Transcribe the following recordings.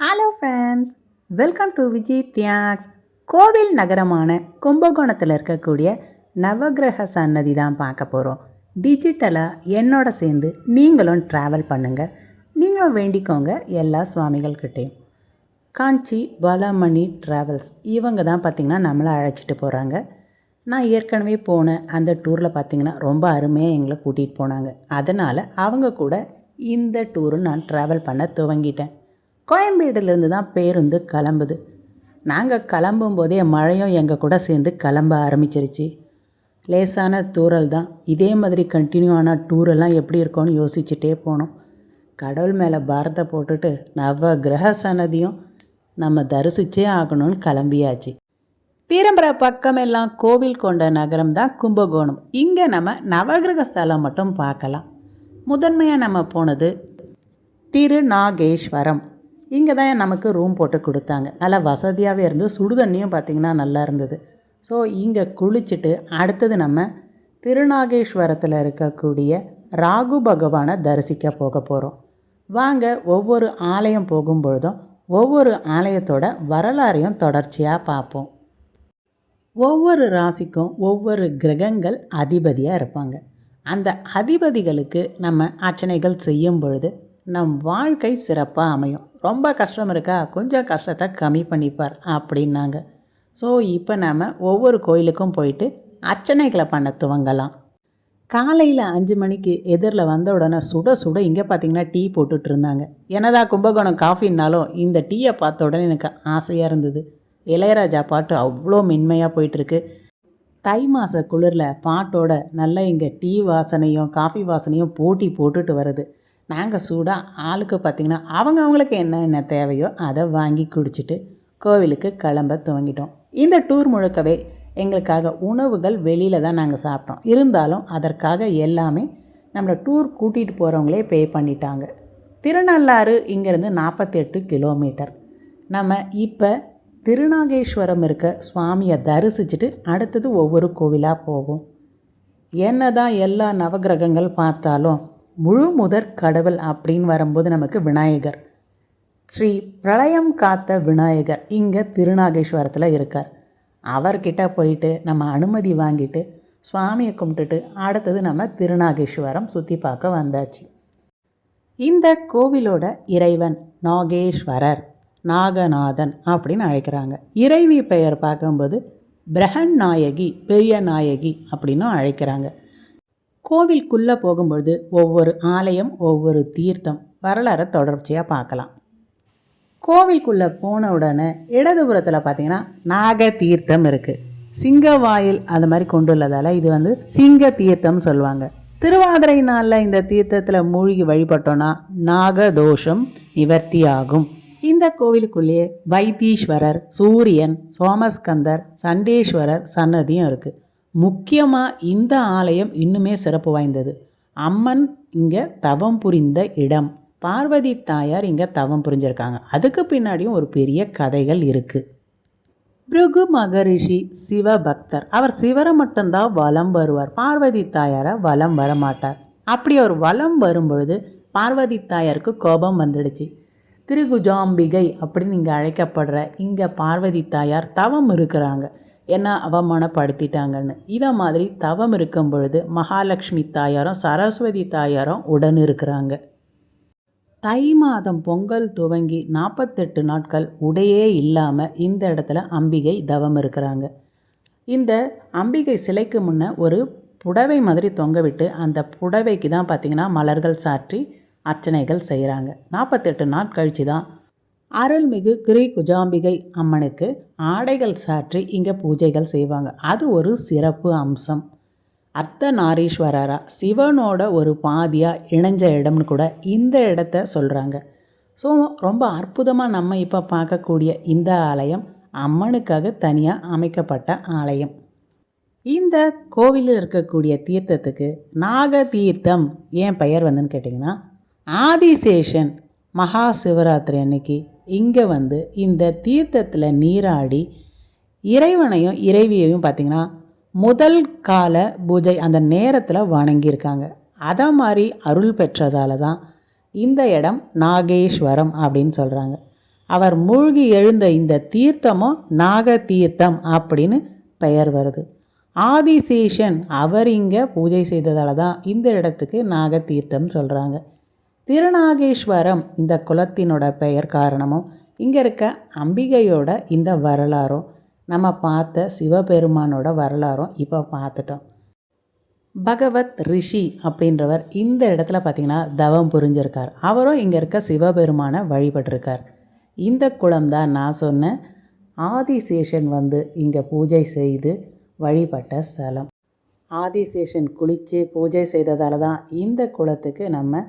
Hello friends welcome to Vijay Thiyaks கோவில் நகரமான கும்பகோணத்தில் இருக்கக்கூடிய நவக்கிரக சன்னதி தான் பார்க்க போகிறோம் டிஜிட்டலாக என்னோட சேர்ந்து நீங்களும் ட்ராவல் பண்ணுங்கள் நீங்களும் வேண்டிக்கோங்க எல்லா சுவாமிகள்கிட்டையும். காஞ்சி பாலாமணி ட்ராவல்ஸ் இவங்க தான் பார்த்திங்கன்னா நம்மளை அழைச்சிட்டு போகிறாங்க நான் ஏற்கனவே போன அந்த டூரில் பார்த்திங்கன்னா ரொம்ப அருமையாக எங்களை கூட்டிகிட்டு போனாங்க. அதனால் அவங்க கூட இந்த டூரு நான் ட்ராவல் பண்ண துவங்கிட்டேன். கோயம்பேடுலேருந்து தான் பேருந்து கிளம்புது. நாங்கள் கிளம்பும் போதே மழையும் எங்கள் கூட சேர்ந்து கிளம்ப ஆரம்பிச்சிருச்சு. லேசான தூறல் தான். இதே மாதிரி கண்டினியூ ஆன டூரெல்லாம் எப்படி இருக்கும்னு யோசிச்சுட்டே போனோம். கடவுள் மேலே பாரத்தை போட்டுட்டு நவ கிரக சன்னதியும் நம்ம தரிசிச்சே ஆகணும்னு கிளம்பியாச்சு. தீரம்பர பக்கமெல்லாம் கோவில் கொண்ட நகரம் தான் கும்பகோணம். இங்கே நம்ம நவகிரக ஸ்தலம் மட்டும் பார்க்கலாம். முதன்மையாக நம்ம போனது திருநாகேஸ்வரம். இங்கே தான் நமக்கு ரூம் போட்டு கொடுத்தாங்க. நல்லா வசதியாகவே இருந்து சுடுதண்ணியும் பார்த்திங்கன்னா நல்லா இருந்தது. ஸோ இங்கே குளிச்சுட்டு அடுத்தது நம்ம திருநாகேஸ்வரத்தில் இருக்கக்கூடிய ராகு பகவானை தரிசிக்க போக போகிறோம் வாங்க ஒவ்வொரு ஆலயம் போகும்பொழுதும் ஒவ்வொரு ஆலயத்தோட வரலாறையும் தொடர்ச்சியாக பார்ப்போம். ஒவ்வொரு ராசிக்கும் ஒவ்வொரு கிரகங்கள் அதிபதியாக இருப்பாங்க. அந்த அதிபதிகளுக்கு நம்ம அர்ச்சனைகள் செய்யும் பொழுது நம் வாழ்க்கை சிறப்பாக அமையும். ரொம்ப கஷ்டம் இருக்கா? கொஞ்சம் கஷ்டத்தை கம்மி பண்ணிப்பார் அப்படின்னாங்க. ஸோ இப்போ நாம் ஒவ்வொரு கோயிலுக்கும் போயிட்டு அர்ச்சனைகளை பண்ண துவங்கலாம். காலையில் அஞ்சு மணிக்கு எதிரில் வந்த உடனே சுட சுட இங்கே பார்த்தீங்கன்னா டீ போட்டுட்டு இருந்தாங்க. என்னதான் கும்பகோணம் காஃபின்னாலும் இந்த டீயை பார்த்த உடனே எனக்கு ஆசையாக இருந்தது. இளையராஜா பாட்டு அவ்வளோ மென்மையாக போயிட்டுருக்கு. தை மாத குளிரில் பாட்டோட நல்லா இங்கே டீ வாசனையும் காஃபி வாசனையும் போட்டி போட்டுட்டு வருது. நாங்கள் சூடாக ஆளுக்கு பார்த்திங்கன்னா அவங்க அவங்களுக்கு என்ன என்ன தேவையோ அதை வாங்கி குடிச்சிட்டு கோவிலுக்கு கிளம்ப துவங்கிட்டோம். இந்த டூர் முழுக்கவே எங்களுக்காக உணவுகள் வெளியில் தான் நாங்கள் சாப்பிட்டோம். இருந்தாலும் அதற்காக எல்லாமே நம்மளை டூர் கூட்டிகிட்டு போகிறவங்களே பே பண்ணிட்டாங்க. திருநள்ளாறு இங்கேருந்து நாற்பத்தெட்டு கிலோமீட்டர். நம்ம இப்போ திருநாகேஸ்வரம் இருக்க சுவாமியை தரிசிச்சுட்டு அடுத்தது ஒவ்வொரு கோவிலாக போகும் என்ன தான் எல்லா நவகிரகங்கள் பார்த்தாலும் முழு முதற் கடவுள் அப்படின்னு வரும்போது நமக்கு விநாயகர். ஸ்ரீ பிரளயம் காத்த விநாயகர் இங்கே திருநாகேஸ்வரத்தில் இருக்கார். அவர்கிட்ட போயிட்டு நம்ம அனுமதி வாங்கிட்டு சுவாமியை கும்பிட்டுட்டு அடுத்தது நம்ம திருநாகேஸ்வரம் சுற்றி பார்க்க வந்தாச்சு. இந்த கோவிலோட இறைவன் நாகேஸ்வரர் நாகநாதன் அப்படின்னு அழைக்கிறாங்க. இறைவி பெயர் பார்க்கும்போது பிரகன் நாயகி பெரிய நாயகி அப்படின்னும் அழைக்கிறாங்க. கோவிலுக்குள்ளே போகும்பொழுது ஒவ்வொரு ஆலயம் ஒவ்வொரு தீர்த்தம் வரலாறை தொடர்ச்சியாக பார்க்கலாம். கோவிலுக்குள்ளே போன உடனே இடதுபுறத்தில் பார்த்தீங்கன்னா நாக தீர்த்தம் இருக்குது சிங்க வாயில் அது மாதிரி கொண்டுள்ளதால் இது வந்து சிங்க தீர்த்தம் சொல்லுவாங்க. திருவாதிரை நாளில் இந்த தீர்த்தத்தில் மூழ்கி வழிபட்டோன்னா நாகதோஷம் நிவர்த்தியாகும். இந்த கோவிலுக்குள்ளேயே வைத்தீஸ்வரர் சூரியன் சோமஸ்கந்தர் சண்டேஸ்வரர் சன்னதியும் இருக்குது முக்கியமாக இந்த ஆலயம் இன்னுமே சிறப்பு வாய்ந்தது. அம்மன் இங்கே தவம் புரிந்த இடம். பார்வதி தாயார் இங்கே தவம் புரிஞ்சிருக்காங்க. அதுக்கு பின்னாடியும் ஒரு பெரிய கதைகள் இருக்குது பிருகு மகரிஷி சிவபக்தர். அவர் சிவரை மட்டும்தான் வலம் வருவார். பார்வதி தாயாரை வலம் வரமாட்டார் அப்படி அவர் வலம் வரும்பொழுது பார்வதி தாயாருக்கு கோபம் வந்துடுச்சு. திருகுஜாம்பிகை அப்படின்னு இங்கே அழைக்கப்படுற இங்கே பார்வதி தாயார் தவம் இருக்கிறாங்க. என்ன அவமானப்படுத்திட்டாங்கன்னு. இதை மாதிரி தவம் இருக்கும் பொழுது மகாலட்சுமி தாயாரும் சரஸ்வதி தாயாரும் உடன் இருக்கிறாங்க. தை மாதம் பொங்கல் துவங்கி நாற்பத்தெட்டு நாட்கள் உடையே இல்லாமல் இந்த இடத்துல அம்பிகை தவம் இருக்கிறாங்க. இந்த அம்பிகை சிலைக்கு முன்ன ஒரு புடவை மாதிரி தொங்க விட்டு அந்த புடவைக்கு தான் பார்த்திங்கன்னா மலர்கள் சாற்றி அர்ச்சனைகள் செய்கிறாங்க நாற்பத்தெட்டு நாள் கழித்து தான் அருள்மிகு கிரி குஜாம்பிகை அம்மனுக்கு ஆடைகள் சாற்றி இங்கே பூஜைகள் செய்வாங்க. அது ஒரு சிறப்பு அம்சம். அர்த்தநாரீஸ்வரரா சிவனோட ஒரு பாதியாக இணைஞ்ச இடம்னு கூட இந்த இடத்த சொல்கிறாங்க ஸோ ரொம்ப அற்புதமாக நம்ம இப்போ பார்க்கக்கூடிய இந்த ஆலயம் அம்மனுக்காக தனியாக அமைக்கப்பட்ட ஆலயம். இந்த கோவிலில் இருக்கக்கூடிய தீர்த்தத்துக்கு நாக தீர்த்தம் ஏன் பெயர் வந்துன்னு கேட்டிங்கன்னா ஆதிசேஷன் மகா சிவராத்திரி அன்னைக்கு இங்கே வந்து இந்த தீர்த்தத்தில் நீராடி இறைவனையும் இறைவியையும் பார்த்திங்கன்னா முதல் கால பூஜை அந்த நேரத்தில் வணங்கியிருக்காங்க. அதை மாதிரி அருள் பெற்றதால தான் இந்த இடம் நாகேஸ்வரம் அப்படின்னு சொல்கிறாங்க அவர் மூழ்கி எழுந்த இந்த தீர்த்தமும் நாக தீர்த்தம் அப்படின்னு பெயர் வருது. ஆதிசேஷன் அவர் இங்கே பூஜை செய்ததால தான் இந்த இடத்துக்கு நாக தீர்த்தம் சொல்கிறாங்க திருநாகேஸ்வரம் இந்த குலத்தினோட பெயர் காரணமும் இங்கே இருக்க அம்பிகையோட இந்த வரலாறும் நம்ம பார்த்த சிவபெருமானோட வரலாறும் இப்போ பார்த்துட்டோம். பகவத் ரிஷி அப்படின்றவர் இந்த இடத்துல பார்த்திங்கன்னா தவம் புரிஞ்சிருக்கார். அவரும் இங்கே இருக்க சிவபெருமானை வழிபட்டிருக்கார். இந்த குளம் தான் நான் சொன்ன ஆதிசேஷன் வந்து இங்கே பூஜை செய்து வழிபட்ட ஸ்தலம். ஆதிசேஷன் குளித்து பூஜை செய்ததால தான் இந்த குளத்துக்கு நம்ம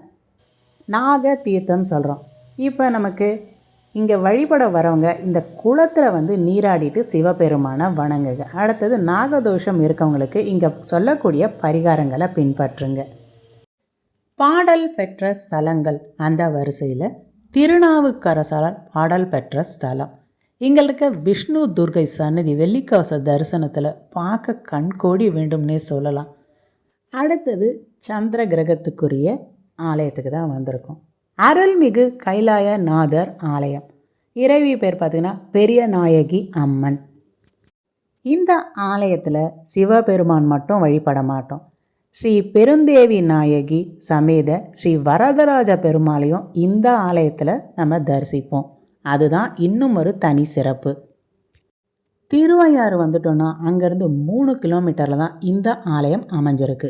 நாக தீர்த்தம் சொல்கிறோம் இப்போ நமக்கு இங்கே வழிபட வரவங்க இந்த குளத்தில் வந்து நீராடிட்டு சிவபெருமானை வணங்குங்க. அடுத்தது நாகதோஷம் இருக்கவங்களுக்கு இங்கே சொல்லக்கூடிய பரிகாரங்களை பின்பற்றுங்க. பாடல் பெற்ற ஸ்தலங்கள் அந்த வரிசையில் திருநாவுக்கரசர் பாடல் பெற்ற ஸ்தலம். இங்கே விஷ்ணு துர்கை சன்னதி வெள்ளிக்கவச தரிசனத்தில் பார்க்க கண்கோடி வேண்டும்னே சொல்லலாம். அடுத்தது சந்திர கிரகத்துக்குரிய ஆலயத்துக்கு தான் வந்திருக்கோம். அருள்மிகு கைலாய நாதர் ஆலயம். இறைவி பேர் பார்த்திங்கன்னா பெரிய நாயகி அம்மன். இந்த ஆலயத்தில் சிவபெருமான் மட்டும் வழிபட மாட்டோம். ஸ்ரீ பெருந்தேவி நாயகி சமேத ஸ்ரீ வரதராஜ பெருமாளையும் இந்த ஆலயத்தில் நம்ம தரிசிப்போம். அதுதான் இன்னும் ஒரு தனி சிறப்பு. திருவையாறு வந்துட்டோன்னா அங்கேருந்து மூணு கிலோமீட்டரில் தான் இந்த ஆலயம் அமைஞ்சிருக்கு.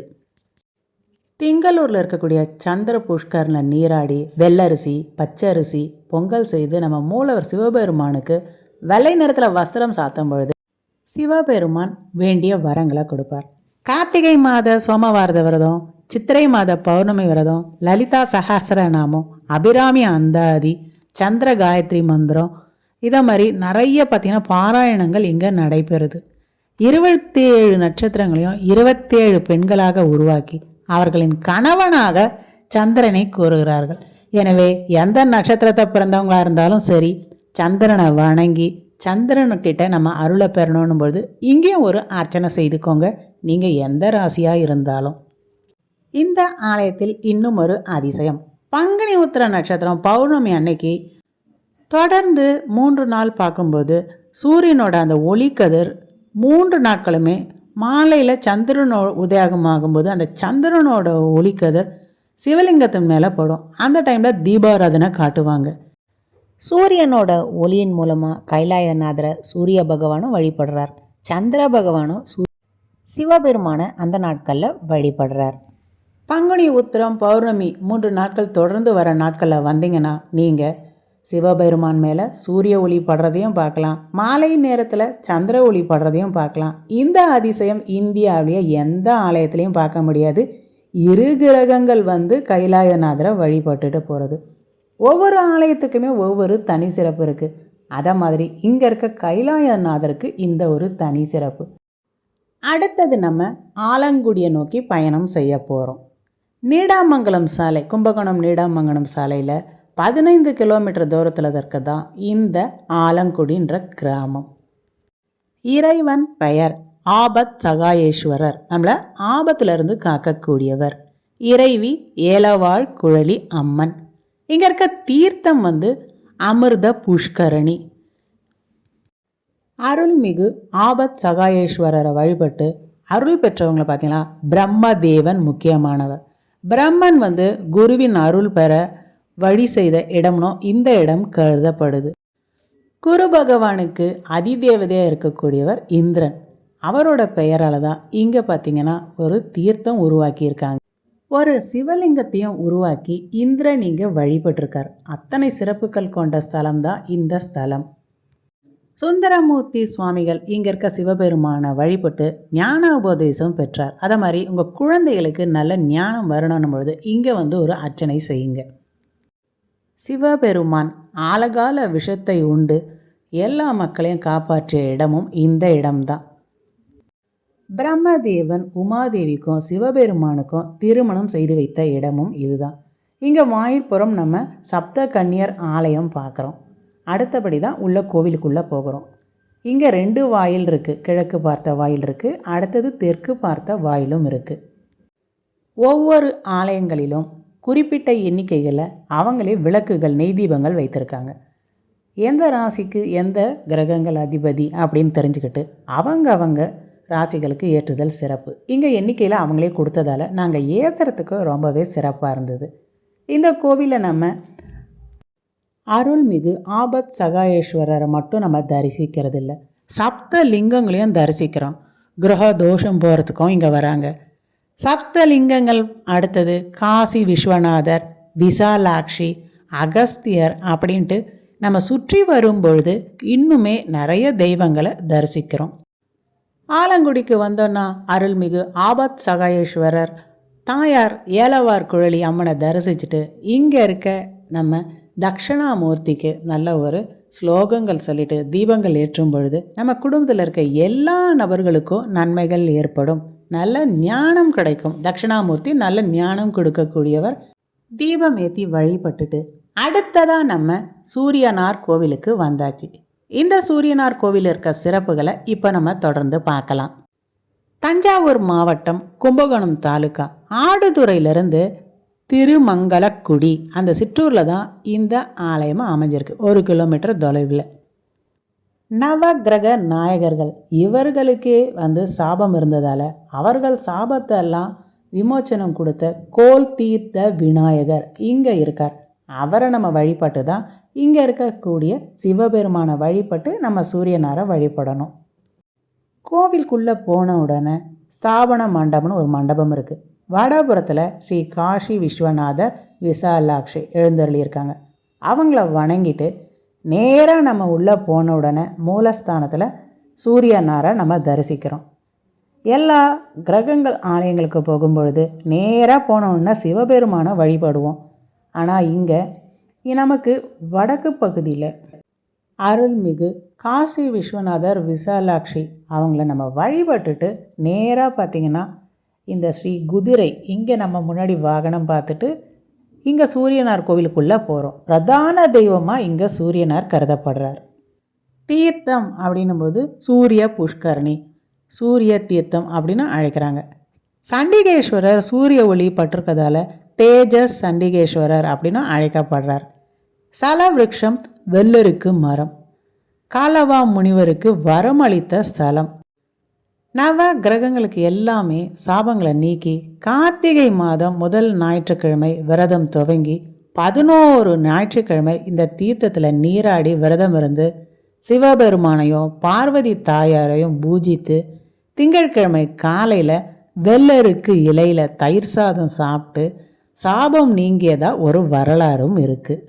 திங்களூரில் இருக்கக்கூடிய சந்திர புஷ்கரில் நீராடி வெள்ளரிசி பச்சரிசி பொங்கல் செய்து நம்ம மூலவர் சிவபெருமானுக்கு வெள்ளை நிறத்தில் வஸ்திரம் சாத்தும் பொழுது சிவபெருமான் வேண்டிய வரங்களை கொடுப்பார். கார்த்திகை மாத சோமவாரத விரதம் சித்திரை மாத பௌர்ணமி விரதம் லலிதா சஹசிரநாமம் அபிராமி அந்தாதி சந்திர காயத்ரி மந்திரம் இதை மாதிரி நிறைய பார்த்திங்கன்னா பாராயணங்கள் இங்கே நடைபெறுது. இருபத்தி ஏழு நட்சத்திரங்களையும் இருபத்தேழு பெண்களாக உருவாக்கி அவர்களின் கணவனாக சந்திரனை கூறுகிறார்கள். எனவே எந்த நட்சத்திரத்தை பிறந்தவங்களாக இருந்தாலும் சரி சந்திரனை வணங்கி சந்திரனுக்கிட்ட நம்ம அருளை பெறணும் பொழுது இங்கேயும் ஒரு அர்ச்சனை செய்துக்கோங்க. நீங்கள் எந்த ராசியாக இருந்தாலும். இந்த ஆலயத்தில் இன்னும் ஒரு அதிசயம். பங்குனி உத்திர நட்சத்திரம் பௌர்ணமி அன்னைக்கு தொடர்ந்து மூன்று நாள் பார்க்கும்போது சூரியனோட அந்த ஒளிக்கதிர் மூன்று நாட்களுமே மாலையில் சந்திரனோ உதயாகம் ஆகும்போது அந்த சந்திரனோட ஒளிக்கதிர் சிவலிங்கத்தின் மேலே படும். அந்த டைமில் தீபாராதனை காட்டுவாங்க. சூரியனோட ஒளியின் மூலமாக கைலாயநாதரை சூரிய பகவானும் வழிபடுறார். சந்திர பகவானும் சூ சிவபெருமான அந்த நாட்களில் வழிபடுறார். பங்குனி உத்திரம் பௌர்ணமி மூன்று நாட்கள் தொடர்ந்து வர நாட்களில் வந்தீங்கன்னா நீங்கள் சிவபெருமான் மேலே சூரிய ஒளி படுறதையும் பார்க்கலாம். மாலை நேரத்தில் சந்திர ஒளி படுறதையும் பார்க்கலாம். இந்த அதிசயம் இந்தியாவிலேயே எந்த ஆலயத்துலேயும் பார்க்க முடியாது. இரு கிரகங்கள் வந்து கைலாயநாதரை வழிபட்டுட்டு போகிறது ஒவ்வொரு ஆலயத்துக்குமே ஒவ்வொரு தனி சிறப்பு இருக்குது அதை மாதிரி இங்கே இருக்க கைலாயநாதருக்கு இந்த ஒரு தனி சிறப்பு. அடுத்தது நம்ம ஆலங்குடியை நோக்கி பயணம் செய்ய போகிறோம் நீடாமங்கலம் சாலை கும்பகோணம் நீடாமங்கலம் சாலையில் பதினைந்து கிலோமீட்டர் தூரத்தில் இருக்க தான் இந்த ஆலங்குடின்ற கிராமம். இறைவன் பெயர் ஆபத் சகாயேஸ்வரர். நம்மளை ஆபத்திலிருந்து காக்கக்கூடியவர். இறைவி ஏலவாழ் குழலி அம்மன். இங்கே இருக்க தீர்த்தம் வந்து அமிர்த புஷ்கரணி. அருள்மிகு ஆபத் சகாயேஸ்வரரை வழிபட்டு அருள் பெற்றவங்களை பார்த்தீங்கன்னா பிரம்மதேவன் முக்கியமானவர். பிரம்மன் வந்து குருவின் அருள் பெற வழி செய்த இடம்னோ இந்த இடம் கருதப்படுது. குரு பகவானுக்கு அதிதேவதையாக இருக்கக்கூடியவர் இந்திரன். அவரோட பெயரால் தான் இங்கே பார்த்தீங்கன்னா ஒரு தீர்த்தம் உருவாக்கியிருக்காங்க. ஒரு சிவலிங்கத்தையும் உருவாக்கி இந்திரன் இங்கே வழிபட்டிருக்கார். அத்தனை சிறப்புகள் கொண்ட ஸ்தலம் தான் இந்த ஸ்தலம். சுந்தரமூர்த்தி சுவாமிகள் இங்கே இருக்க சிவபெருமானை வழிபட்டு ஞான உபதேசம் பெற்றார். அதை மாதிரி உங்கள் குழந்தைகளுக்கு நல்ல ஞானம் வரணும் பொழுது இங்கே வந்து ஒரு அர்ச்சனை செய்யுங்க. சிவபெருமான் ஆழகால விஷத்தை உண்டு. எல்லா மக்களையும் காப்பாற்றிய இடமும் இந்த இடம்தான். பிரம்மதேவன் உமாதேவிக்கும் சிவபெருமானுக்கும் திருமணம் செய்து வைத்த இடமும் இதுதான். இங்கே வாயிற்புறம் நம்ம சப்த கன்னியர் ஆலயம் பார்க்குறோம். அடுத்தபடி தான் உள்ள கோவிலுக்குள்ளே போகிறோம். இங்கே ரெண்டு வாயில் இருக்குது கிழக்கு பார்த்த வாயில் இருக்குது அடுத்தது தெற்கு பார்த்த வாயிலும் இருக்குது ஒவ்வொரு ஆலயங்களிலும் குறிப்பிட்ட எண்ணிக்கைகளில் அவங்களே விளக்குகள் நெய் தீபங்கள் வைத்திருக்காங்க. எந்த ராசிக்கு எந்த கிரகங்கள் அதிபதி அப்படின்னு தெரிஞ்சுக்கிட்டு அவங்க அவங்க ராசிகளுக்கு ஏற்றுதல் சிறப்பு. இங்கே எண்ணிக்கையில் அவங்களே கொடுத்ததால நாங்கள் ஏற்றுறதுக்கு ரொம்பவே சிறப்பாக இருந்தது. இந்த கோவிலில் நம்ம அருள்மிகு ஆபத் சகாயேஸ்வரரை மட்டும் நம்ம தரிசிக்கிறது இல்லை சப்த லிங்கங்களையும் தரிசிக்கிறோம். கிரக தோஷம் போகிறதுக்கும் இங்கே வராங்க. சப்தலிங்கங்கள் அடுத்தது காசி விஸ்வநாதர் விசாலாட்சி அகஸ்தியர் அப்படின்ட்டு நம்ம சுற்றி வரும்பொழுது இன்னுமே நிறைய தெய்வங்களை தரிசிக்கிறோம். ஆலங்குடிக்கு வந்தோன்னா அருள்மிகு ஆபத் சகாயேஸ்வரர் தாயார் ஏலவார் குழலி அம்மனை தரிசிச்சுட்டு இங்கே இருக்க நம்ம தக்ஷணாமூர்த்திக்கு நல்ல ஒரு ஸ்லோகங்கள் சொல்லிட்டு தீபங்கள் ஏற்றும் பொழுது நம்ம குடும்பத்தில் இருக்க எல்லா நபர்களுக்கும் நன்மைகள் ஏற்படும். நல்ல ஞானம் கிடைக்கும். தட்சிணாமூர்த்தி நல்ல ஞானம் கொடுக்கக்கூடியவர். தீபம் ஏற்றி வழிபட்டுட்டு அடுத்ததாக நம்ம சூரியனார் கோவிலுக்கு வந்தாச்சு. இந்த சூரியனார் கோவில் இருக்க சிறப்புகளை இப்போ நம்ம தொடர்ந்து பார்க்கலாம். தஞ்சாவூர் மாவட்டம் கும்பகோணம் தாலுக்கா ஆடுதுறையிலிருந்து திருமங்கலக்குடி அந்த சிற்றூரில் தான் இந்த ஆலயமும் அமைஞ்சிருக்கு. ஒரு கிலோமீட்டர் தொலைவில். நவகிரக நாயகர்கள். இவர்களுக்கே வந்து சாபம் இருந்ததால் அவர்கள் சாபத்தை எல்லாம் விமோச்சனம் கொடுத்த கோல் தீர்த்த விநாயகர் இங்கே இருக்கார். அவரை நம்ம வழிபட்டு தான் இங்கே இருக்கக்கூடிய சிவபெருமானை வழிபட்டு நம்ம சூரியனாரை வழிபடணும். கோவிலுக்குள்ளே போன உடனே ஸ்தாபன மண்டபம்னு ஒரு மண்டபம் இருக்குது வடபுறத்தில் ஸ்ரீ காஷி விஸ்வநாதர் விசாலாட்சி எழுந்தருளியிருக்காங்க. அவங்கள வணங்கிட்டு நேராக நம்ம உள்ளே போன உடனே மூலஸ்தானத்தில் சூரியனாரை நம்ம தரிசிக்கிறோம். எல்லா கிரகங்கள் ஆலயங்களுக்கு போகும்பொழுது நேராக போனோன்னா சிவபெருமானை வழிபடுவோம். ஆனால் இங்கே நமக்கு வடக்கு பகுதியில் அருள்மிகு காசி விஸ்வநாதர் விசாலாட்சி அவங்கள நம்ம வழிபட்டுட்டு நேராக பார்த்திங்கன்னா இந்த ஸ்ரீ குதிரை இங்கே நம்ம முன்னாடி வாகனம் பார்த்துட்டு இங்கே சூரியனார் கோவிலுக்குள்ளே போகிறோம் பிரதான தெய்வமாக இங்கே சூரியனார் கருதப்படுறார். தீர்த்தம் அப்படின்னும்போது சூரிய புஷ்கரணி சூரிய தீர்த்தம் அப்படின்னு அழைக்கிறாங்க. சண்டிகேஸ்வரர் சூரிய ஒளி பட்டிருக்கதால தேஜஸ் சண்டிகேஸ்வரர் அப்படின்னு அழைக்கப்படுறார். சல விரக்ஷம் வெள்ளருக்கு மரம். காலவா முனிவருக்கு வரம் அளித்த ஸ்தலம். நவ கிரகங்களுக்கு எல்லாமே சாபங்களை நீக்கி கார்த்திகை மாதம் முதல் ஞாயிற்றுக்கிழமை விரதம் துவங்கி பதினோரு ஞாயிற்றுக்கிழமை இந்த தீர்த்தத்தில் நீராடி விரதம் இருந்து சிவபெருமானையும் பார்வதி தாயாரையும் பூஜித்து திங்கட்கிழமை காலையில் வெள்ளருக்கு இலையில் தயிர் சாதம் சாப்பிட்டு சாபம் நீங்கியதாக ஒரு வரலாறும் இருக்குது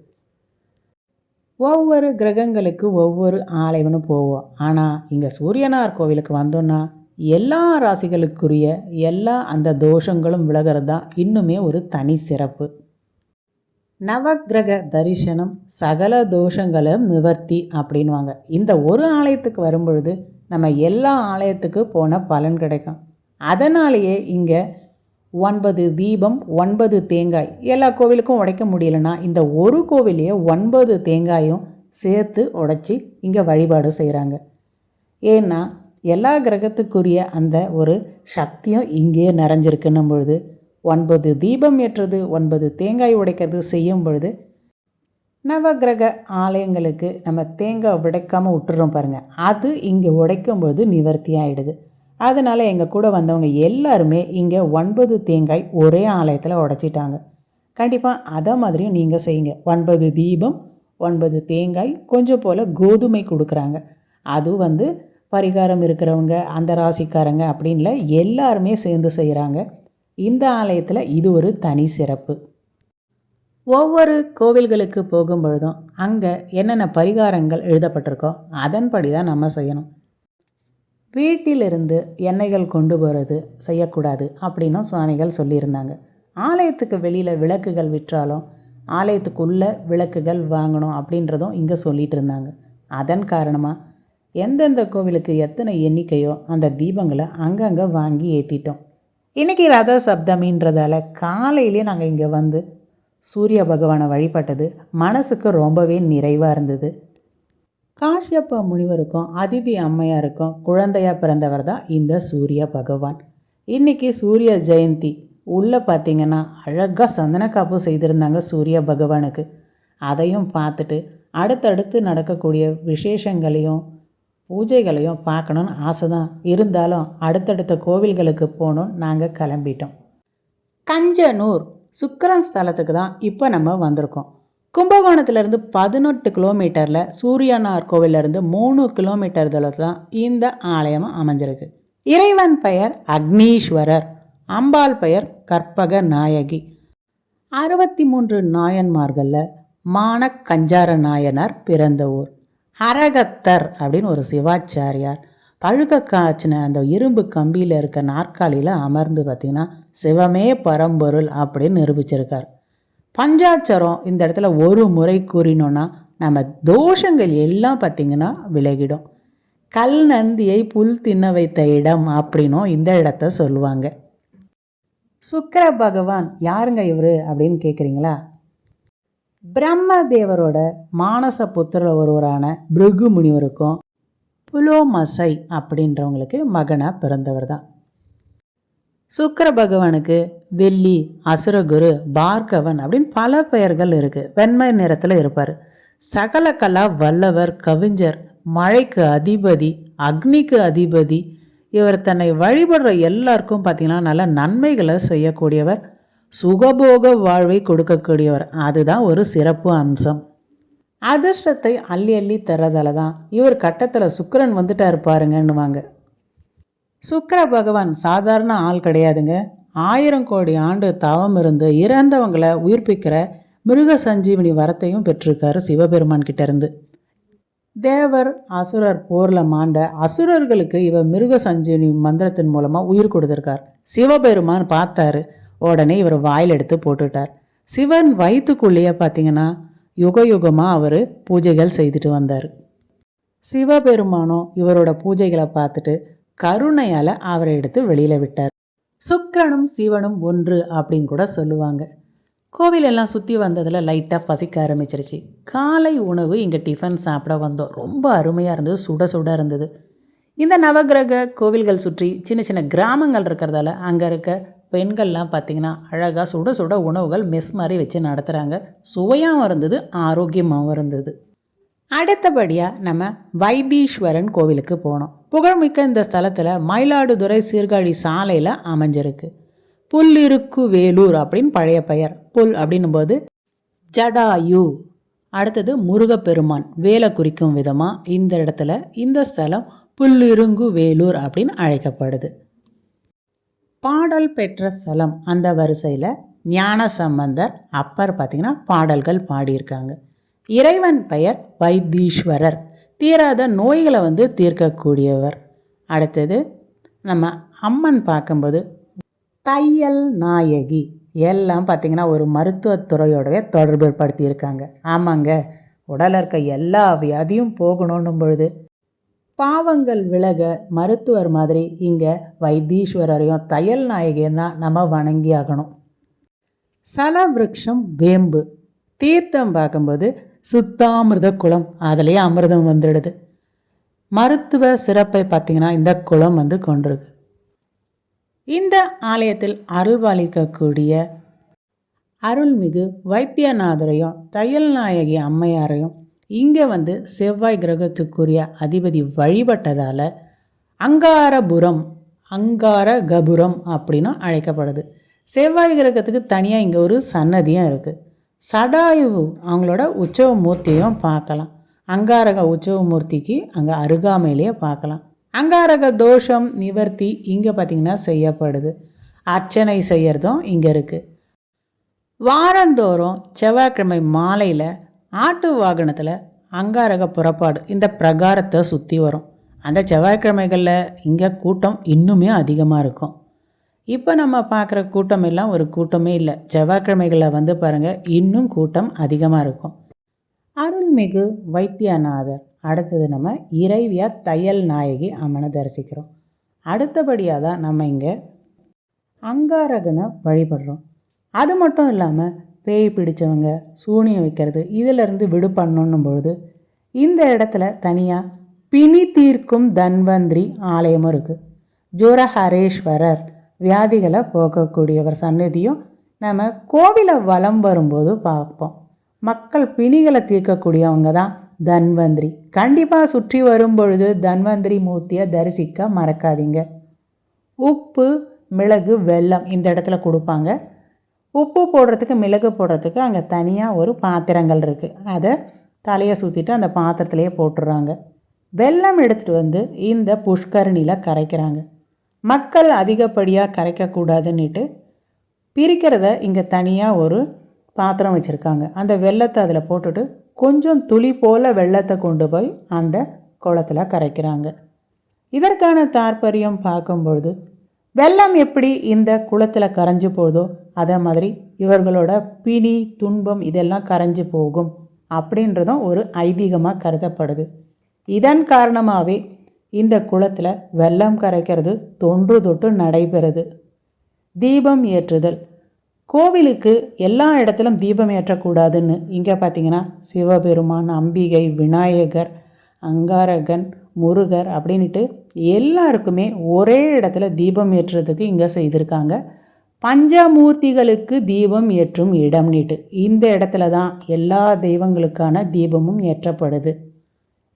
ஒவ்வொரு கிரகங்களுக்கு ஒவ்வொரு ஆலயம்னு போவோம். ஆனால் இங்கே சூரியனார் கோவிலுக்கு வந்தோன்னா எல்லா ராசிகளுக்குரிய எல்லா அந்த தோஷங்களும் விலகிறது தான் இன்னுமே ஒரு தனி சிறப்பு. நவக்கிரக தரிசனம் சகல தோஷங்களும் நிவர்த்தி அப்படின்வாங்க இந்த ஒரு ஆலயத்துக்கு வரும்பொழுது நம்ம எல்லா ஆலயத்துக்கு போன பலன் கிடைக்கும். அதனாலேயே இங்கே ஒன்பது தீபம் ஒன்பது தேங்காய் எல்லா கோவிலுக்கும் உடைக்க முடியலன்னா இந்த ஒரு கோவிலையே ஒன்பது தேங்காயும் சேர்த்து உடைச்சி இங்கே வழிபாடு செய்கிறாங்க ஏன்னா எல்லா கிரகத்துக்குரிய அந்த ஒரு சக்தியும் இங்கே நிறைஞ்சிருக்குன்னும் பொழுது ஒன்பது தீபம் ஏற்றுறது ஒன்பது தேங்காய் உடைக்கிறது செய்யும் பொழுது நவகிரக ஆலயங்களுக்கு நம்ம தேங்காய் உடைக்காமல் விட்டுறோம் பாருங்கள் அது இங்கே உடைக்கும் பொழுது நிவர்த்தி ஆகிடுது அதனால் எங்கள் கூட வந்தவங்க எல்லாருமே இங்கே ஒன்பது தேங்காய் ஒரே ஆலயத்தில் உடைச்சிட்டாங்க. கண்டிப்பாக அதை மாதிரியும் நீங்கள் செய்யுங்க. ஒன்பது தீபம் ஒன்பது தேங்காய் கொஞ்சம் போல் கோதுமை கொடுக்குறாங்க. அது வந்து பரிகாரம் இருக்கிறவங்க அந்த ராசிக்காரங்க அப்படின்ல எல்லாருமே சேர்ந்து செய்கிறாங்க இந்த ஆலயத்தில் இது ஒரு தனி சிறப்பு. ஒவ்வொரு கோவில்களுக்கு போகும் பொழுதும் அங்கே என்னென்ன பரிகாரங்கள் எழுதப்பட்டிருக்கோ அதன்படி தான் நம்ம செய்யணும். வீட்டிலிருந்து எண்ணெய்கள் கொண்டு போகிறது செய்யக்கூடாது அப்படின்னும் சுவாமிகள் சொல்லியிருந்தாங்க. ஆலயத்துக்கு வெளியில் விளக்குகள் விற்றாலும் ஆலயத்துக்குள்ளே விளக்குகள் வாங்கணும் அப்படின்றதும் இங்கே சொல்லிகிட்டு இருந்தாங்க. அதன் காரணமாக எந்தெந்த கோவிலுக்கு எத்தனை எண்ணிக்கையோ அந்த தீபங்களை அங்கங்கே வாங்கி ஏற்றிட்டோம் இன்றைக்கி ரத சப்தமின்றதால காலையிலே நாங்கள் இங்கே வந்து சூரிய பகவானை வழிபட்டது மனசுக்கு ரொம்பவே நிறைவாக இருந்தது. காஷ்யப்ப முனிவருக்கும் அதிதி அம்மையாருக்கும் குழந்தையாக பிறந்தவர் தான் இந்த சூரிய பகவான். இன்றைக்கி சூரிய ஜெயந்தி. உள்ளே பார்த்திங்கன்னா அழகாக சந்தன காப்பு செய்திருந்தாங்க சூரிய பகவானுக்கு. அதையும் பார்த்துட்டு அடுத்தடுத்து நடக்கக்கூடிய விசேஷங்களையும் பூஜைகளையும் பார்க்கணுன்னு ஆசை தான் இருந்தாலும் அடுத்தடுத்த கோவில்களுக்கு போகணும் நாங்கள் கிளம்பிட்டோம். கஞ்சனூர் சுக்கரன் ஸ்தலத்துக்கு தான் இப்போ நம்ம வந்திருக்கோம். கும்பகோணத்துலேருந்து பதினெட்டு கிலோமீட்டரில் சூரியனார் கோவிலேருந்து மூணு கிலோமீட்டர் தூரத்தில் தான் இந்த ஆலயம் அமைஞ்சிருக்கு. இறைவன் பெயர் அக்னீஸ்வரர் அம்பாள் பெயர் கற்பக நாயகி. அறுபத்தி மூன்று நாயன்மார்களில் மானக் கஞ்சார நாயனார் பிறந்த ஊர். ஹரகத்தர் அப்படின்னு ஒரு சிவாச்சாரியார். பழுக்க காய்ச்சின அந்த இரும்பு கம்பியில் இருக்க நாற்காலியில் அமர்ந்து பார்த்திங்கன்னா சிவமே பரம்பொருள் அப்படின்னு நிரூபிச்சிருக்கார். பஞ்சாட்சரம் இந்த இடத்துல ஒரு முறை கூறினோன்னா நம்ம தோஷங்கள் எல்லாம் பார்த்திங்கன்னா விலகிடும். கல் நந்தியை புல் தின்ன வைத்த இடம் அப்படின்னும் இந்த இடத்த சொல்லுவாங்க. சுக்கர பகவான் யாருங்க இவர் அப்படின்னு கேட்குறீங்களா பிரம்மதேவரோட மானச புத்திரில் ஒருவரான பிருகு முனிவருக்கும் புலோமசை அப்படின்றவங்களுக்கு மகனாக பிறந்தவர் தான். சுக்கர பகவானுக்கு வெள்ளி அசுரகுரு பார்கவன் அப்படின்னு பல பெயர்கள் இருக்குது வெண்மை நிறத்தில் இருப்பார். சகல கலா வல்லவர் கவிஞர் மழைக்கு அதிபதி அக்னிக்கு அதிபதி இவர் தன்னை வழிபடுற எல்லாருக்கும் பார்த்தீங்கன்னா நல்ல நன்மைகளை செய்யக்கூடியவர். சுகபோக வாழ்வை கொடுக்கக்கூடியவர். அதுதான் ஒரு சிறப்பு அம்சம். அதிர்ஷ்டத்தை அள்ளி அள்ளி தரதால தான் இவர் கட்டத்தில் சுக்கரன் வந்துட்டார் பாருங்கன்னுவாங்க. சுக்கர பகவான் சாதாரண ஆள் கிடையாதுங்க. ஆயிரம் கோடி ஆண்டு தவம் இருந்து இறந்தவங்களை உயிர்ப்பிக்கிற மிருக சஞ்சீவனி வரத்தையும் பெற்றிருக்காரு சிவபெருமான் கிட்டேருந்து. தேவர் அசுரர் போரில் மாண்ட அசுரர்களுக்கு இவர் மிருக சஞ்சீவனி மந்திரத்தின் மூலமாக உயிர் கொடுத்துருக்கார். சிவபெருமான் பார்த்தாரு உடனே இவர் வாயில் எடுத்து போட்டுட்டார். சிவன் வயிற்றுக்குள்ளேயே பார்த்தீங்கன்னா யுக யுகமாக அவர் பூஜைகள் செய்துட்டு வந்தார். சிவபெருமானும் இவரோட பூஜைகளை பார்த்துட்டு கருணையால் அவரை எடுத்து வெளியில் விட்டார். சுக்கரனும் சிவனும் ஒன்று அப்படின்னு கூட சொல்லுவாங்க. கோவிலெல்லாம் சுற்றி வந்ததில் லைட்டாக பசிக்க ஆரம்பிச்சிருச்சு. காலை உணவு இங்கே டிஃபன் சாப்பிட வந்தோம். ரொம்ப அருமையாக இருந்தது சுட சுட இருந்தது. இந்த நவகிரக கோவில்கள் சுற்றி சின்ன சின்ன கிராமங்கள் இருக்கிறதால அங்கே இருக்க பெண்கள்லாம் பார்த்திங்கன்னா அழகாக சுட சுட உணவுகள் மெஸ் மாதிரி வச்சு நடத்துகிறாங்க சுவையாகவும் இருந்தது ஆரோக்கியமாகவும் இருந்தது. அடுத்தபடியாக நம்ம வைத்தீஸ்வரன் கோவிலுக்கு போனோம். புகழ்மிக்க இந்த ஸ்தலத்தில் மயிலாடுதுறை சீர்காழி சாலையில் அமைஞ்சிருக்கு. புல்லிருக்கு வேலூர் அப்படின்னு பழைய பெயர். புல் அப்படின்னும்போது ஜடாயு. அடுத்தது முருகப்பெருமான் வேலை குறிக்கும் விதமாக இந்த இடத்துல இந்த ஸ்தலம் புல்லிருங்கு வேலூர் அப்படின்னு அழைக்கப்படுது. பாடல் பெற்ற ஸ்தலம் அந்த வரிசையில் ஞான சம்பந்தர் அப்பர் பார்த்திங்கன்னா பாடல்கள் பாடியிருக்காங்க. இறைவன் பெயர் வைத்தீஸ்வரர். தீராத நோய்களை வந்து தீர்க்கக்கூடியவர். அடுத்தது நம்ம அம்மன் பார்க்கும்போது தையல் நாயகி. எல்லாம் பார்த்திங்கன்னா ஒரு மருத்துவத்துறையோடவே தொடர்பு படுத்தியிருக்காங்க ஆமாங்க உடலில் இருக்க எல்லா வியாதியும் போகணுன்னும் பொழுது பாவங்கள் விலக மருத்துவர் மாதிரி இங்கே வைத்தீஸ்வரரையும் தையல் நாயகியும் தான் நம்ம வணங்கி ஆகணும். சலவிருக்ஷம் வேம்பு. தீர்த்தம் பார்க்கும்போது சுத்தாமிர்த குளம் அதுலேயே அமிர்தம் வந்துடுது. மருத்துவ சிறப்பை பார்த்திங்கன்னா இந்த குளம் வந்து கொண்டிருக்கு. இந்த ஆலயத்தில் அருள்பாலிக்கக்கூடிய அருள்மிகு வைத்தியநாதரையும் தையல் நாயகி அம்மையாரையும் இங்கே வந்து செவ்வாய் கிரகத்துக்குரிய அதிபதி வழிபட்டதால் அங்காரபுரம் அங்கார கபுரம் அப்படின்னு அழைக்கப்படுது. செவ்வாய் கிரகத்துக்கு தனியாக இங்கே ஒரு சன்னதியும் இருக்குது சடாயு அவங்களோட உற்சவ மூர்த்தியும் பார்க்கலாம். அங்காரக உற்சவ மூர்த்திக்கு அங்கே அருகாமையிலேயே பார்க்கலாம். அங்காரக தோஷம் நிவர்த்தி இங்கே பார்த்திங்கன்னா செய்யப்படுது. அர்ச்சனை செய்கிறதும் இங்கே இருக்குது வாரந்தோறும் செவ்வாய்க்கிழமை மாலையில் ஆட்டு வாகனத்தில் அங்காரக புறப்பாடு இந்த பிரகாரத்தை சுற்றி வரும். அந்த செவ்வாய்க்கிழமைகளில் இங்கே கூட்டம் இன்னுமே அதிகமாக இருக்கும். இப்போ நம்ம பார்க்குற கூட்டம் எல்லாம் ஒரு கூட்டமே இல்லை. செவ்வாய்க்கிழமைகளில் வந்து பாருங்கள் இன்னும் கூட்டம் அதிகமாக இருக்கும். அருள்மிகு வைத்தியநாதர் அடுத்தது நம்ம இறைவியா தையல் நாயகி அம்மனை தரிசிக்கிறோம். அடுத்தபடியாக தான் நம்ம இங்கே அங்காரகனை வழிபடுறோம். அது மட்டும் இல்லாமல் பேய் பிடிச்சவங்க சூனியம் வைக்கிறது இதிலிருந்து விடுபடணும் பொழுது இந்த இடத்துல தனியாக பிணி தீர்க்கும் தன்வந்திரி ஆலயமும் இருக்குது ஜோரஹரேஸ்வரர் வியாதிகளை போக்கக்கூடியவர் சன்னதியும் நம்ம கோவிலை வலம் வரும்போது பார்ப்போம். மக்கள் பிணிகளை தீர்க்கக்கூடியவங்க தான் தன்வந்திரி. கண்டிப்பாக சுற்றி வரும் பொழுது தன்வந்திரி மூர்த்தியை தரிசிக்க மறக்காதீங்க. உப்பு மிளகு வெல்லம் இந்த இடத்துல கொடுப்பாங்க. உப்பு போடுறதுக்கு மிளகு போடுறதுக்கு அங்கே தனியாக ஒரு பாத்திரங்கள் இருக்குது அதை தலையை சுற்றிட்டு அந்த பாத்திரத்திலேயே போட்டுடுறாங்க வெல்லம் எடுத்துகிட்டு வந்து இந்த புஷ்கரணியில் கரைக்கிறாங்க. மக்கள் அதிகப்படியாக கரைக்கக்கூடாதுன்னுட்டு பிரிக்கிறத இங்கே தனியாக ஒரு பாத்திரம் வச்சுருக்காங்க. அந்த வெள்ளத்தை அதில் போட்டுட்டு கொஞ்சம் துளி போல் வெள்ளத்தை கொண்டு போய் அந்த குளத்தில் கரைக்கிறாங்க. இதற்கான தாற்பயம் பார்க்கும்பொழுது வெள்ளம் எப்படி இந்த குளத்தில் கரைஞ்சு போகுதோ அதே மாதிரி இவர்களோட பிணி துன்பம் இதெல்லாம் கரைஞ்சு போகும் அப்படின்றதும் ஒரு ஐதீகமாக கருதப்படுது. இதன் காரணமாகவே இந்த குளத்தில் வெள்ளம் கரைக்கிறது தொன்று தொட்டு நடைபெறுது. தீபம் ஏற்றுதல். கோவிலுக்கு எல்லா இடத்திலும் தீபம் ஏற்றக்கூடாதுன்னு இங்கே பார்த்தீங்கன்னா சிவபெருமான் அம்பிகை விநாயகர் அங்காரகன் முருகர் அப்படின்ட்டு எல்லாருக்குமே ஒரே இடத்துல தீபம் ஏற்றுறதுக்கு இங்கே செய்திருக்காங்க. பஞ்சமூர்த்திகளுக்கு தீபம் ஏற்றும் இடம்னிட்டு. இந்த இடத்துல தான் எல்லா தெய்வங்களுக்கான தீபமும் ஏற்றப்படுது.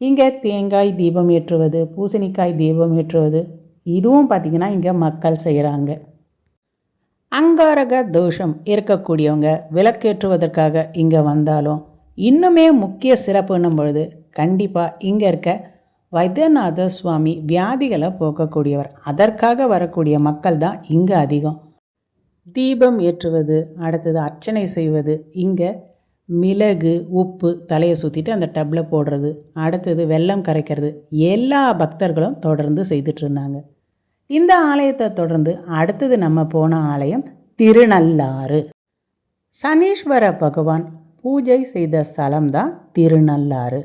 இங்கே தேங்காய் தீபம் ஏற்றுவது பூசணிக்காய் தீபம் ஏற்றுவது இதுவும் பார்த்திங்கன்னா இங்கே மக்கள் செய்கிறாங்க அங்காரக தோஷம் இருக்கக்கூடியவங்க விளக்கேற்றுவதற்காக இங்கே வந்தாலும் இன்னுமே முக்கிய சிறப்புன்னும் பொழுது கண்டிப்பாக இங்கே இருக்க வைத்தியநாத சுவாமி வியாதிகளை போக்கக்கூடியவர். அதற்காக வரக்கூடிய மக்கள் தான் இங்கே அதிகம். தீபம் ஏற்றுவது அடுத்தது அர்ச்சனை செய்வது இங்கே மிளகு உப்பு தலையை சுற்றிட்டு அந்த டப்பில் போடுறது அடுத்தது வெல்லம் கரைக்கிறது. எல்லா பக்தர்களும் தொடர்ந்து செய்துட்டு இருந்தாங்க. இந்த ஆலயத்தை தொடர்ந்து அடுத்தது நம்ம போன ஆலயம் திருநள்ளாறு. சனீஸ்வர பகவான் பூஜை செய்த ஸ்தலம் தான் திருநள்ளாறு.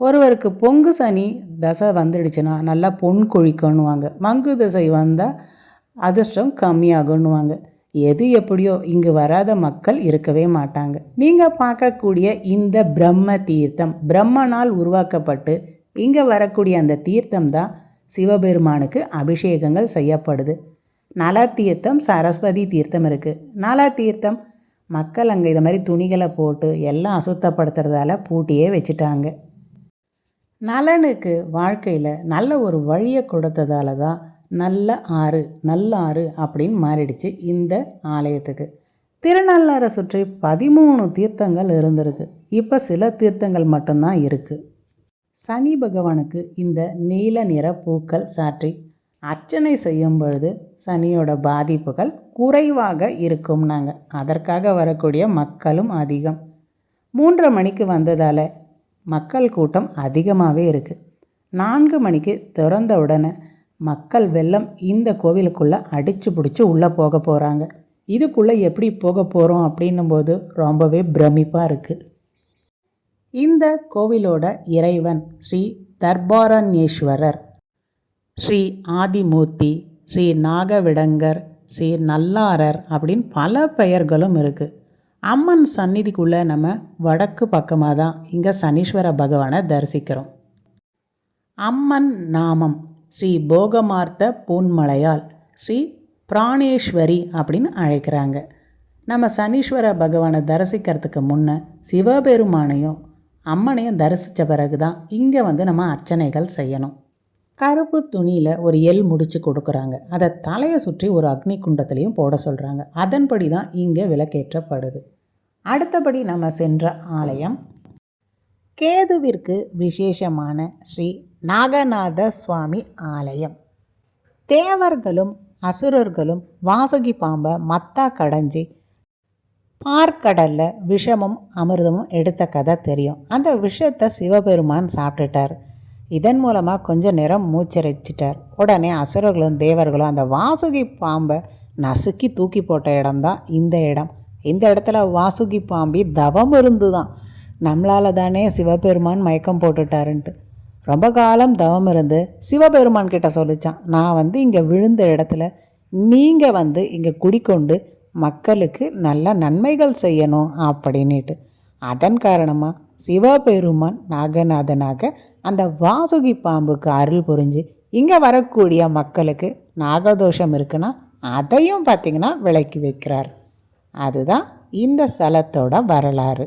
ஒருவருக்கு பொங்கு சனி தசை வந்துடுச்சுன்னா நல்லா பொன் கொழிக்கணுவாங்க. மங்கு தசை வந்தால் அதிர்ஷ்டம் கம்மியாகணுவாங்க எது எப்படியோ இங்கு வராத மக்கள் இருக்கவே மாட்டாங்க. நீங்கள் பார்க்கக்கூடிய இந்த பிரம்ம தீர்த்தம் பிரம்மனால் உருவாக்கப்பட்டு இங்கே வரக்கூடிய அந்த தீர்த்தம் தான் சிவபெருமானுக்கு அபிஷேகங்கள் செய்யப்படுது. நல தீர்த்தம் சரஸ்வதி தீர்த்தம் இருக்குது நல தீர்த்தம் மக்கள் அங்கே இதை மாதிரி துணிகளை போட்டு எல்லாம் அசுத்தப்படுத்துறதால பூட்டியே வச்சுட்டாங்க. நலனுக்கு வாழ்க்கையில் நல்ல ஒரு வழியை கொடுத்ததால தான் நல்ல ஆறு நல்ல ஆறு அப்படின்னு மாறிடுச்சு இந்த ஆலயத்துக்கு. திருநள்ளாரை சுற்றி பதிமூணு தீர்த்தங்கள் இருந்திருக்கு. இப்போ சில தீர்த்தங்கள் மட்டும்தான் இருக்குது சனி பகவானுக்கு இந்த நீல நிற பூக்கள் சாற்றி அர்ச்சனை செய்யும் பொழுது சனியோட பாதிப்புகள் குறைவாக இருக்கும் நாங்கள் அதற்காக வரக்கூடிய மக்களும் அதிகம். மூன்றரை மணிக்கு வந்ததால் மக்கள் கூட்டம் அதிகமாகவே இருக்குது நான்கு மணிக்கு திறந்த உடனே மக்கள் வெள்ளம் இந்த கோவிலுக்குள்ளே அடித்து பிடிச்சி உள்ளே போக போகிறாங்க இதுக்குள்ளே எப்படி போக போகிறோம் அப்படின்னும் போது ரொம்பவே பிரமிப்பாக இருக்குது இந்த கோவிலோட இறைவன் ஸ்ரீ தர்பாரண்யேஸ்வரர் ஸ்ரீ ஆதிமூர்த்தி ஸ்ரீ நாகவிடங்கர் ஸ்ரீ நல்லாரர் அப்படின்னு பல பெயர்களும் இருக்குது அம்மன் சந்நிதிக்குள்ளே நம்ம வடக்கு பக்கமாக தான் இங்கே சனீஸ்வர பகவானை தரிசிக்கிறோம். அம்மன் நாமம் ஸ்ரீ போகமார்த்த பூன்மலையால் ஸ்ரீ பிராணேஸ்வரி அப்படின்னு அழைக்கிறாங்க. நம்ம சனீஸ்வர பகவானை தரிசிக்கிறதுக்கு முன்னே சிவபெருமானையும் அம்மனையும் தரிசித்த பிறகு தான் இங்கே வந்து நம்ம அர்ச்சனைகள் செய்யணும். கருப்பு துணியில் ஒரு எல் முடிச்சு கொடுக்குறாங்க. அதை தலையை சுற்றி ஒரு அக்னி குண்டத்துலேயும் போட சொல்கிறாங்க அதன்படி தான் இங்கே விளக்கேற்றப்படுது. அடுத்தபடி நம்ம சென்ற ஆலயம். கேதுவிற்கு விசேஷமான ஸ்ரீ நாகநாத சுவாமி ஆலயம். தேவர்களும் அசுரர்களும் வாசுகி பாம்பை மத்தா கடைஞ்சி பார்க்கடலில் விஷமும் அமிர்தமும் எடுத்த கதை தெரியும். அந்த விஷத்தை சிவபெருமான் சாப்பிட்டுட்டார். இதன் மூலமாக கொஞ்சம் நேரம் மூச்சரிச்சிட்டார். உடனே அசுரர்களும் தேவர்களும் அந்த வாசுகி பாம்பை நசுக்கி தூக்கி போட்ட இடம்தான் இந்த இடம். இந்த இடத்துல வாசுகி பாம்பி தவம் இருந்து தான் நம்மளால் தானே சிவபெருமான் மயக்கம் போட்டுட்டாருன்ட்டு. ரொம்ப காலம் தவம் இருந்து சிவபெருமான் கிட்ட சொல்லிச்சான் நான் வந்து இங்கே விழுந்த இடத்துல நீங்கள் வந்து இங்கே குடிக்கொண்டு மக்களுக்கு நல்ல நன்மைகள் செய்யணும் அப்படின்னுட்டு. அதன் காரணமாக சிவபெருமான் நாகநாதனாக அந்த வாசுகி பாம்புக்கு அருள் புரிஞ்சு இங்கே வரக்கூடிய மக்களுக்கு நாகதோஷம் இருக்குன்னா அதையும் பார்த்திங்கன்னா விலக்கி வைக்கிறார். அதுதான் இந்த ஸ்தலத்தோட வரலாறு.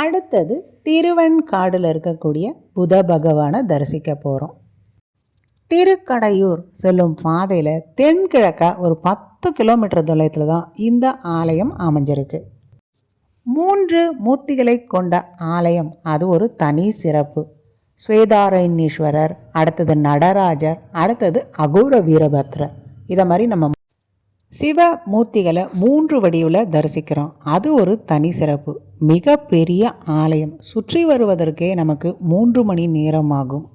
அடுத்தது திருவெண்காடில் இருக்கக்கூடிய புத பகவானை தரிசிக்க போகிறோம் திருக்கடையூர் செல்லும் பாதையில் தென்கிழக்க ஒரு பத்து கிலோமீட்டர் தொலைத்தில் தான் இந்த ஆலயம் அமைஞ்சிருக்கு. மூன்று மூர்த்திகளை கொண்ட ஆலயம் அது ஒரு தனி சிறப்பு. ஸ்வேதாரண்யேஸ்வரர் அடுத்தது நடராஜர் அடுத்தது அகோர வீரபத்ரர். இதை மாதிரி நம்ம சிவ மூர்த்திகளை மூன்று வடிவில் தரிசிக்கிறோம். அது ஒரு தனி சிறப்பு. மிக பெரிய ஆலயம். சுற்றி வருவதற்கே நமக்கு மூன்று மணி நேரம் ஆகும்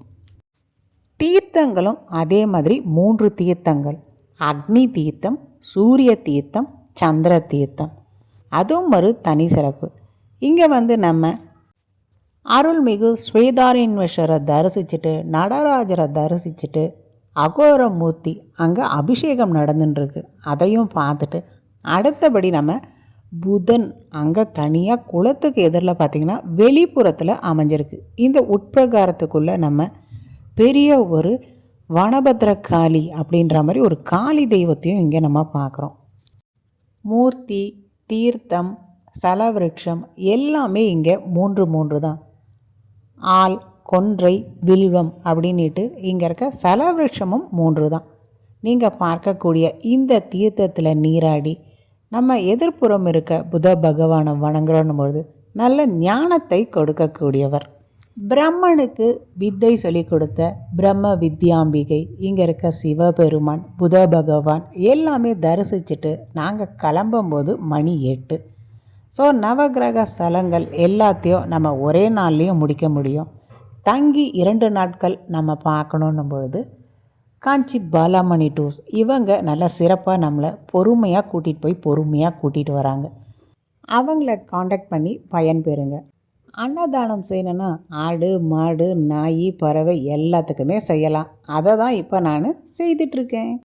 தீர்த்தங்களும் அதே மாதிரி மூன்று தீர்த்தங்கள். அக்னி தீர்த்தம் சூரிய தீர்த்தம் சந்திர தீர்த்தம். அதுவும் ஒரு தனி சிறப்பு. இங்கே வந்து நம்ம அருள்மிகு ஸ்ரீதாரீன்வேஸ்வரை தரிசிச்சுட்டு நடராஜரை தரிசிச்சுட்டு அகோரமூர்த்தி அங்கே அபிஷேகம் நடந்துட்டுருக்கு அதையும் பார்த்துட்டு அடுத்தபடி நம்ம புதன் அங்கே தனியாக குளத்துக்கு எதிரில் பார்த்திங்கன்னா வெளிப்புறத்தில் அமைஞ்சிருக்கு. இந்த உட்பிரகாரத்துக்குள்ளே நம்ம பெரிய ஒரு வனபத்ர காளி அப்படின்ற மாதிரி ஒரு காளி தெய்வத்தையும் இங்கே நம்ம பார்க்குறோம். மூர்த்தி தீர்த்தம் சலவிருட்சம் எல்லாமே இங்கே மூன்று மூன்று தான். ஆள் கொன்றை வில்வம் அப்படின்ட்டு இங்கே இருக்க சலவிருஷமும் மூன்று தான் நீங்கள் பார்க்கக்கூடிய இந்த தீர்த்தத்தில் நீராடி நம்ம எதிர்ப்புறம் இருக்க புத பகவானை வணங்குறோன்னும் பொழுது நல்ல ஞானத்தை கொடுக்கக்கூடியவர். பிரம்மனுக்கு வித்தை சொல்லிக் கொடுத்த பிரம்ம வித்யாம்பிகை இங்கே இருக்க சிவபெருமான் புத பகவான் எல்லாமே தரிசிச்சுட்டு நாங்கள் கிளம்பும்போது மணி எட்டு. ஸோ நவகிரக ஸ்தலங்கள் எல்லாத்தையும் நம்ம ஒரே நாள்லேயும் முடிக்க முடியும். தங்கி இரண்டு நாட்கள் நம்ம பார்க்கணுன்னும் பொழுது காஞ்சி பாலாமணி டூர்ஸ் இவங்க நல்லா சிறப்பாக நம்மளை பொறுமையாக கூட்டிகிட்டு போய் பொறுமையாக கூட்டிகிட்டு வராங்க. அவங்கள காண்டாக்ட் பண்ணி பயன்பெறுங்க அன்னதானம் செய்யணுன்னா ஆடு மாடு நாய் பறவை எல்லாத்துக்குமே செய்யலாம். அதை தான் இப்போ நான் செய்துட்ருக்கேன்